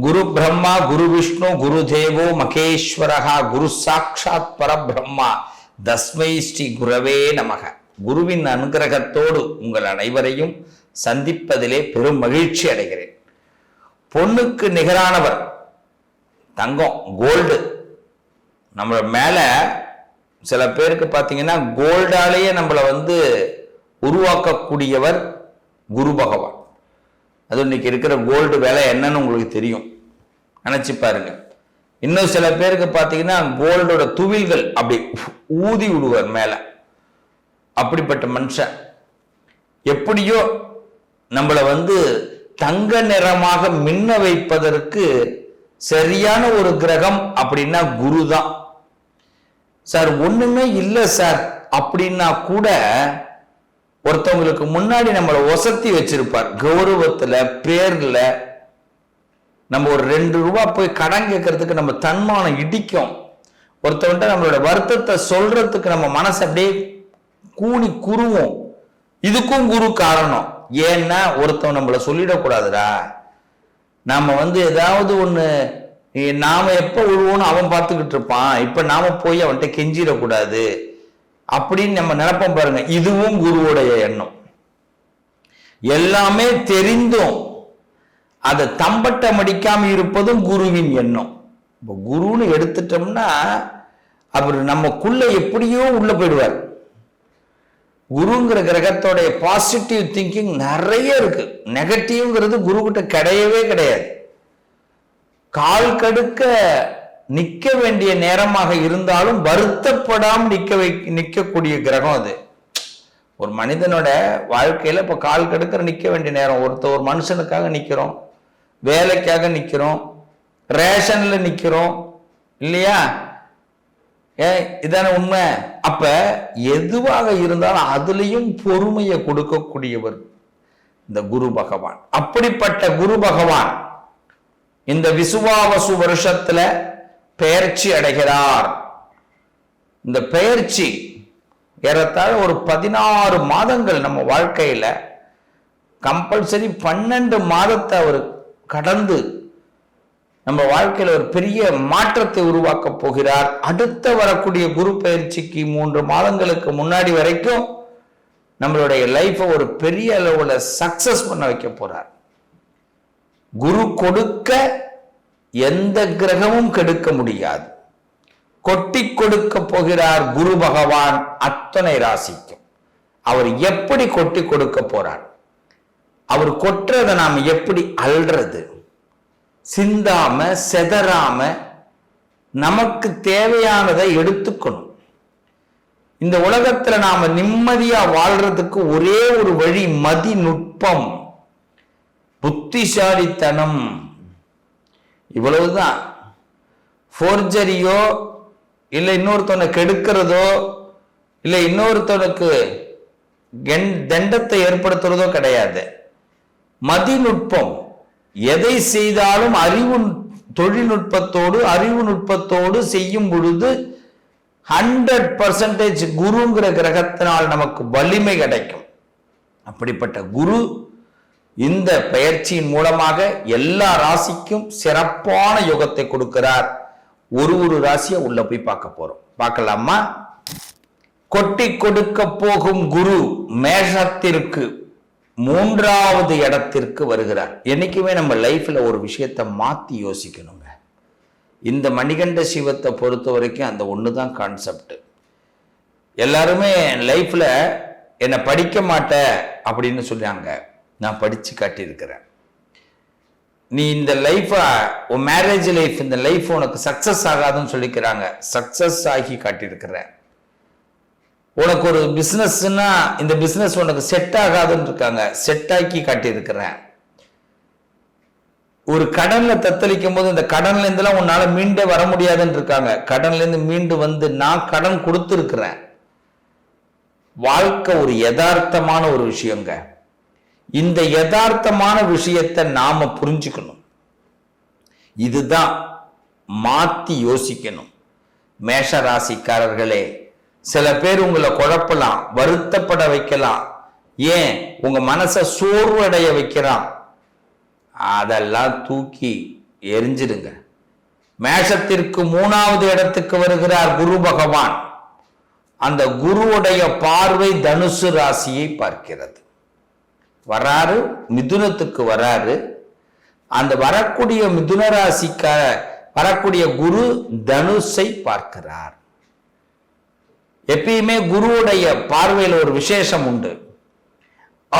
குரு பிரம்மா குரு விஷ்ணு குரு தேவோ மகேஸ்வரகா குரு சாட்சாத் பரபிரம்மா. தஸ்மை ஸ்ரீ குரவே நமக. குருவின் அனுகிரகத்தோடு உங்கள் அனைவரையும் சந்திப்பதிலே பெரும் மகிழ்ச்சி அடைகிறேன். பொண்ணுக்கு நிகரானவர் தங்கம் கோல்டு நம்ம மேலே சில பேருக்கு பார்த்தீங்கன்னா கோல்டாலேயே நம்மளை வந்து உருவாக்கக்கூடியவர் குரு பகவான். அது இன்னைக்கு இருக்கிற கோல்டு விலை என்னன்னு உங்களுக்கு தெரியும். நினைச்சு பாருங்க. இன்னும் சில பேருக்கு பார்த்தீங்கன்னா கோல்டோட துவில்கள் அப்படி ஊதி விடுவார் மேல. அப்படிப்பட்ட மனுஷன். எப்படியோ நம்மளை வந்து தங்க நிறமாக மின்ன வைப்பதற்கு சரியான ஒரு கிரகம் அப்படின்னா குரு தான் சார் ஒண்ணுமே இல்லை சார். அப்படின்னா கூட ஒருத்தவங்களுக்கு முன்னாடி நம்மளை ஒசத்தி வச்சிருப்பார். கௌரவத்துல பேர்ல நம்ம ஒரு ரெண்டு ரூபா போய் கடன் கேட்கறதுக்கு நம்ம தன்மானம் இடிக்கும். ஒருத்தவன்ட்ட நம்மளோட வருத்தத்தை சொல்றதுக்கு நம்ம மனசு அப்படியே கூனி குருவோம். இதுக்கும் குரு காரணம். ஏன்னா ஒருத்தவன் நம்மளை சொல்லிடக்கூடாதுடா. நாம வந்து ஏதாவது ஒன்று நாம எப்போ விழுவோம்னு அவன் பார்த்துக்கிட்டு இருப்பான். இப்போ நாம போய் அவன்கிட்ட கெஞ்சிடக்கூடாது. அப்படின்னு நம்ம நினைப்போம் பாருங்க. இதுவும் குருவுடைய எண்ணம். எல்லாமே தெரிந்தும் அதை தம்பட்டம் அடிக்காம இருப்பதும் குருவின் எண்ணம். இப்போ குருன்னு எடுத்துட்டோம்னா அவர் நமக்குள்ள எப்படியோ உள்ள போயிடுவார். குருங்கிற கிரகத்தோடைய பாசிட்டிவ் திங்கிங் நிறைய இருக்கு. நெகட்டிவ்ங்கிறது குரு கிட்ட கிடையவே கிடையாது. கால் கடுக்க நிக்க வேண்டிய நேரமாக இருந்தாலும் வருத்தப்படாம நிக்க வை நிக்கக்கூடிய கிரகம் அது. ஒரு மனிதனோட வாழ்க்கையில இப்ப கால் கெடுக்கிற நிக்க வேண்டிய நேரம். ஒருத்த ஒரு மனுஷனுக்காக நிக்கிறோம். வேலைக்காக நிக்கிறோம். ரேஷன்ல நிக்கிறோம். இல்லையா? ஏ இதான உண்மை. அப்ப எதுவாக இருந்தாலும் அதுலயும் பொறுமையை கொடுக்கக்கூடியவர் இந்த குரு பகவான். அப்படிப்பட்ட குரு பகவான் இந்த விசுவாவசு வருஷத்துல பெயர்ச்சி அடைகிறார். இந்த பெயர்ச்சி ஏறத்தாழ ஒரு பதினாறு மாதங்கள் நம்ம வாழ்க்கையில் கம்பல்சரி பன்னெண்டு மாதத்தை அவர் கடந்து நம்ம வாழ்க்கையில் ஒரு பெரிய மாற்றத்தை உருவாக்க போகிறார். அடுத்த வரக்கூடிய குரு பயிற்சிக்கு மூன்று மாதங்களுக்கு முன்னாடி வரைக்கும் நம்மளுடைய லைஃப்பை ஒரு பெரிய அளவில் சக்சஸ் பண்ண வைக்க போறார். குரு கொடுக்க எந்த கிரகமும் கெடுக்க முடியாது. கொட்டி கொடுக்க போகிறார் குரு பகவான் அத்தனை ராசிக்கும். அவர் எப்படி கொட்டி கொடுக்க போறார்? அவர் கொட்டுறதை நாம் எப்படி அல்றது? சிந்தாம செதறாம நமக்கு தேவையானதை எடுத்துக்கணும். இந்த உலகத்துல நாம நிம்மதியா வாழ்றதுக்கு ஒரே ஒரு வழி மதி நுட்பம் இவ்வளவு தான் ஃபோர்ஜரியோ இல்லை இன்னொருத்தனை கெடுக்கிறதோ இல்லை இன்னொருத்தனுக்கு தண்டத்தை ஏற்படுத்துறதோ கிடையாது. மதிநுட்பம் எதை செய்தாலும் அறிவு தொழில்நுட்பத்தோடு அறிவு நுட்பத்தோடு செய்யும் பொழுது ஹண்ட்ரட் பர்சன்டேஜ் குருங்கிற கிரகத்தினால் நமக்கு வலிமை கிடைக்கும். அப்படிப்பட்ட குரு இந்த பயிற்சியின் மூலமாக எல்லா ராசிக்கும் சிறப்பான யோகத்தை கொடுக்கிறார். ஒரு ஒரு ராசியை உள்ள போய் பார்க்க போறோம். பார்க்கலாமா? கொட்டி கொடுக்க போகும் குரு மேஷத்திற்கு மூன்றாவது இடத்திற்கு வருகிறார். என்னைக்குமே நம்ம லைஃப்ல ஒரு விஷயத்தை மாத்தி யோசிக்கணுங்க. இந்த மணிகண்ட சிவத்தை பொறுத்த வரைக்கும் அந்த ஒன்று தான் கான்செப்ட் எல்லாருமே லைஃப்ல என்னை படிக்க மாட்ட அப்படின்னு சொல்றாங்க. நான் படித்து காட்டியிருக்கிறேன். நீ இந்த லைஃப்பை உன் மேரேஜ் லைஃப் இந்த லைஃப் உனக்கு சக்சஸ் ஆகாதுன்னு சொல்லிக்கிறாங்க. சக்சஸ் ஆகி காட்டியிருக்கிறேன். உனக்கு ஒரு பிஸ்னஸ்னா இந்த பிஸ்னஸ் உனக்கு செட் ஆகாதுன்னு இருக்காங்க. செட் ஆக்கி காட்டியிருக்கிறேன். ஒரு கடன்ல தத்தளிக்கும் போது இந்த கடன்ல இருந்தெல்லாம் உன்னால மீண்டே வர முடியாதுன்னு இருக்காங்க. கடன்ல இருந்து மீண்டு வந்து நான் கடன் கொடுத்துருக்கிறேன். வாழ்க்கை ஒரு யதார்த்தமான ஒரு விஷயங்க. இந்த யதார்த்தமான விஷயத்தை நாம புரிஞ்சுக்கணும். இதுதான் மாத்தி யோசிக்கணும். மேஷ ராசிக்காரர்களே சில பேர் உங்களை குழப்பலாம் வருத்தப்பட வைக்கலாம். ஏன்? உங்க மனசை சோர்வடைய வைக்கிறான். அதெல்லாம் தூக்கி எரிஞ்சிடுங்க. மேஷத்திற்கு மூணாவது இடத்துக்கு வருகிறார் குரு பகவான். அந்த குருவுடைய பார்வை தனுசு ராசியை பார்க்கிறது. வராரு மிதுனத்துக்கு வராரு. அந்த வரக்கூடிய மிதுன ராசிக்க வரக்கூடிய குரு தனுஷை பார்க்கிறார். எப்பயுமே குருவுடைய பார்வையில் ஒரு விசேஷம் உண்டு.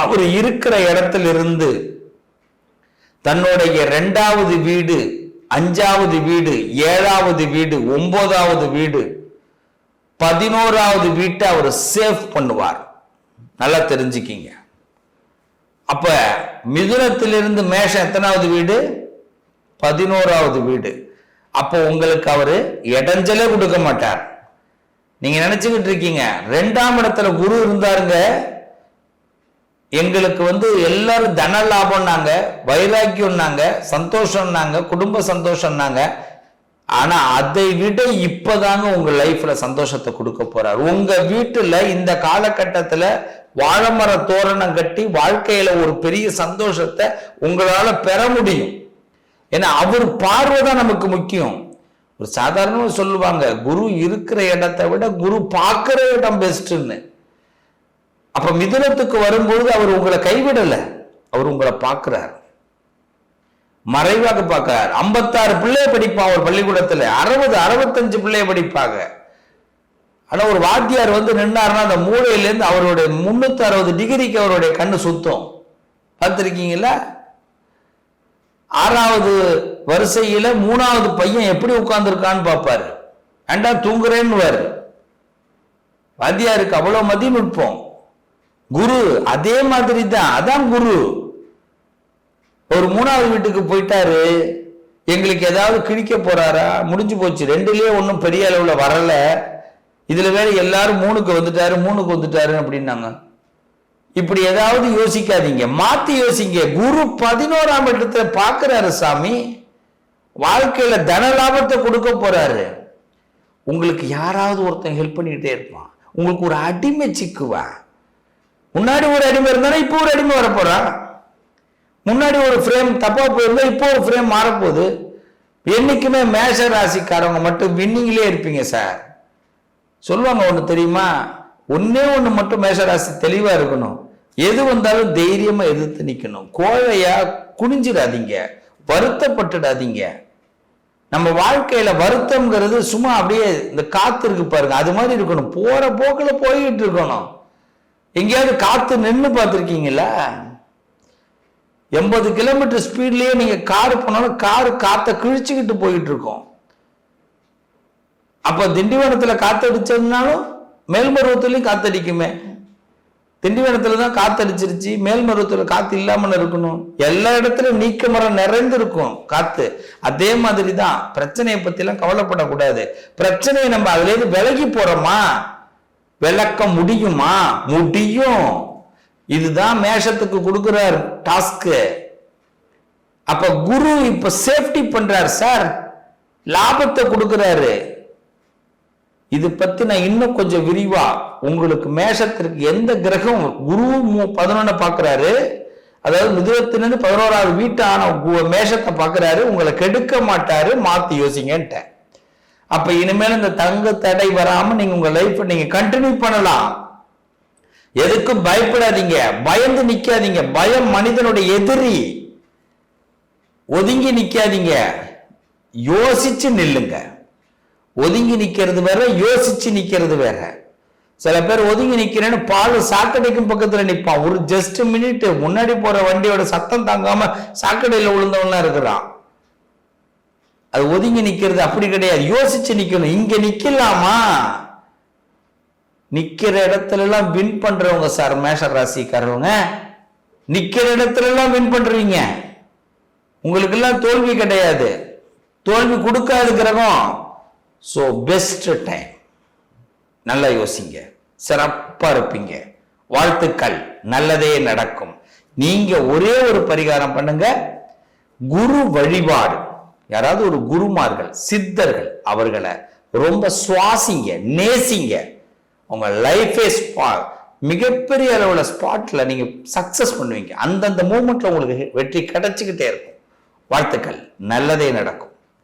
அவர் இருக்கிற இடத்திலிருந்து தன்னுடைய ரெண்டாவது வீடு அஞ்சாவது வீடு ஏழாவது வீடு ஒன்பதாவது வீடு பதினோராவது வீட்டை அவர் சேவ் பண்ணுவார். நல்லா தெரிஞ்சுக்கிங்க. அப்ப மிதுனத்திலிருந்து மேஷம் எத்தனாவது வீடு? பதினோராவது வீடு. அப்போ உங்களுக்கு அவரு இடைஞ்சலே கொடுக்க மாட்டார். நீங்க நினைச்சுக்கிட்டு இருக்கீங்க ரெண்டாம் இடத்துல குரு இருந்தாருங்க. எங்களுக்கு வந்து எல்லாரும் தன லாபம்னாங்க வைராக்கியம்னாங்க சந்தோஷம்னாங்க குடும்ப சந்தோஷம்னாங்க. ஆனா அதை விட இப்பதாங்க உங்க லைஃப்ல சந்தோஷத்தை கொடுக்க போறார். உங்க வீட்டுல இந்த காலகட்டத்துல வாழைமர தோரணம் கட்டி வாழ்க்கையில ஒரு பெரிய சந்தோஷத்தை உங்களால பெற முடியும். ஏன்னா அவர் பார்வை தான் நமக்கு முக்கியம். ஒரு சாதாரணமாக சொல்லுவாங்க குரு இருக்கிற இடத்தை விட குரு பார்க்கிற இடம் பெஸ்ட்னு அப்ப மிதுனத்துக்கு வரும்பொழுது அவர் உங்களை கைவிடலை. அவர் உங்களை பார்க்கிறார். மறைவாக பார்க்கிறார். ஐம்பத்தாறு பிள்ளைய படிப்பான் ஒரு பள்ளிக்கூடத்தில். அறுபது அறுபத்தஞ்சு பிள்ளைய படிப்பாங்க. ஆனால் ஒரு வாத்தியார் வந்து நின்னாருன்னா அந்த மூளையிலேருந்து அவருடைய முந்நூற்றி அறுபது டிகிரிக்கு அவருடைய கண்ணு சுத்தம். பார்த்துருக்கீங்களா? ஆறாவது வரிசையில் மூணாவது பையன் எப்படி உட்காந்துருக்கான்னு பார்ப்பார். ஏண்டா தூங்குறேன்னு வாத்தியாருக்கு அவ்வளோ மதிநுட்பம். குரு அதே மாதிரி தான் அதான் குரு. ஒரு மூணாவது வீட்டுக்கு போயிட்டாரு. எங்களுக்கு ஏதாவது கிழிக்க போறாரா? முடிஞ்சு போச்சு. ரெண்டுலேயே ஒன்றும் பெரிய அளவில் வரல. இதுல வேற எல்லாரும் மூணுக்கு வந்துட்டாரு மூணுக்கு வந்துட்டாரு அப்படின்னாங்க. இப்படி ஏதாவது யோசிக்காதீங்க. மாத்தி யோசிங்க. குரு பதினோராம் இடத்துல பாக்குறாரு சாமி. வாழ்க்கையில தன லாபத்தை கொடுக்க போறாரு. உங்களுக்கு யாராவது ஒருத்தன் ஹெல்ப் பண்ணிக்கிட்டே இருப்பான். உங்களுக்கு ஒரு அடிமை சிக்குவா? முன்னாடி ஒரு அடிமை இருந்தாலும் இப்போ ஒரு அடிமை வரப்போறான் முன்னாடி ஒரு ஃப்ரேம் தப்பா போயிருந்தா இப்போ ஒரு ஃப்ரேம் மாறப்போகுது. என்னைக்குமே மேஷ ராசிக்காரவங்க மட்டும் வின்னிங்லேயே இருப்பீங்க சார். சொல்லுவாங்க ஒன்று தெரியுமா? ஒன்னே ஒன்று மட்டும் மேஷராசி தெளிவாக இருக்கணும். எது வந்தாலும் தைரியமாக எதிர்த்து நிற்கணும் கோழையா குனிஞ்சிடாதீங்க. வருத்தப்பட்டுடாதீங்க. நம்ம வாழ்க்கையில வருத்தம்ங்கிறது சும்மா அப்படியே இந்த காத்து இருக்கு பாருங்க. அது மாதிரி இருக்கணும். போற போக்குல போய்கிட்டு இருக்கணும். எங்கேயாவது காத்து நின்று பார்த்துருக்கீங்களா? எண்பது கிலோமீட்டர் ஸ்பீட்லயே நீங்க கார் போனாலும் கார் காத்த கிழிச்சுக்கிட்டு போயிட்டு இருக்கோம். அப்போ திண்டிவனத்தில் காத்தடிச்சதுனாலும் மேல்மருவத்துலேயும் காத்தடிக்குமே. திண்டிவனத்தில் தான் காத்தடிச்சிருச்சு மேல்மருவத்தில் காத்து இல்லாமல் இருக்கணும். எல்லா இடத்துலையும் நீக்க மரம் நிறைந்திருக்கும் காற்று காத்து. அதே மாதிரி தான் பிரச்சனையை பற்றிலாம் கவலைப்படக்கூடாது. பிரச்சனையை நம்ம அதுலேருந்து விலகி போகிறோமா விளக்க முடியுமா? முடியும். இதுதான் மேஷத்துக்கு கொடுக்குறார் டாஸ்க்கு. அப்ப குரு இப்ப சேஃப்டி பண்றார் சார். லாபத்தை கொடுக்குறாரு. இது பத்தி நான் இன்னும் கொஞ்சம் விரிவா உங்களுக்கு மேஷத்திற்கு எந்த கிரகம் குரு பதினொன்னு பாக்குறாரு? அதாவது மிதுவத்திலிருந்து பதினோராவது வீட்டான மேஷத்தை பாக்குறாரு. உங்களை கெடுக்க மாட்டாரு. மாத்தி யோசிங்கன்ட்டேன் அப்ப இனிமேல் இந்த தங்க தடை வராம நீங்க உங்க லைஃப் நீங்க கண்டினியூ பண்ணலாம். எதுக்கும் பயப்படாதீங்க. பயந்து நிக்காதீங்க. பயம் மனிதனுடைய எதிரி. ஒதுங்கி நிக்காதீங்க. யோசிச்சு நில்லுங்க. ஒதுங்கி நிற்கிறது வேற யோசிச்சு நிற்கிறது வேற. சில பேர் ஒதுங்கி நிற்கிறேன்னு பால் சாக்கடைக்கும் பக்கத்தில் நிற்பான் ஒரு ஜஸ்ட் மினிட் முன்னாடி போற வண்டியோட சத்தம் தாங்காம சாக்கடையில் விழுந்தவன்லாம் இருக்கிறான். அது ஒதுங்கி நிற்கிறது அப்படி கிடையாது. யோசிச்சு நிற்கணும் இங்க நிற்கலாமா நிற்கிற இடத்துல எல்லாம் வின் பண்றவங்க சார் மேஷ ராசிக்காரவங்க. நிற்கிற இடத்துல எல்லாம் வின் பண்றீங்க. உங்களுக்கெல்லாம் தோல்வி கிடையாது. தோல்வி கொடுக்காது கிரகம். ஸோ பெஸ்ட் டைம் நல்லா யோசிங்க. சிறப்பா இருப்பீங்க. வாழ்த்துக்கள். நல்லதே நடக்கும். நீங்க ஒரே ஒரு பரிகாரம் பண்ணுங்க. குரு வழிபாடு. யாராவது ஒரு குருமார்கள் சித்தர்கள் அவர்களை ரொம்ப சுவாசிங்க நேசிங்க. உங்க லைஃபே ஸ்பா மிகப்பெரிய அளவில் ஸ்பாட்ல நீங்க சக்சஸ் பண்ணுவீங்க. அந்தந்த மூமெண்ட்ல உங்களுக்கு வெற்றி கிடைச்சிக்கிட்டே இருக்கும். வாழ்த்துக்கள். நல்லதே நடக்கும்.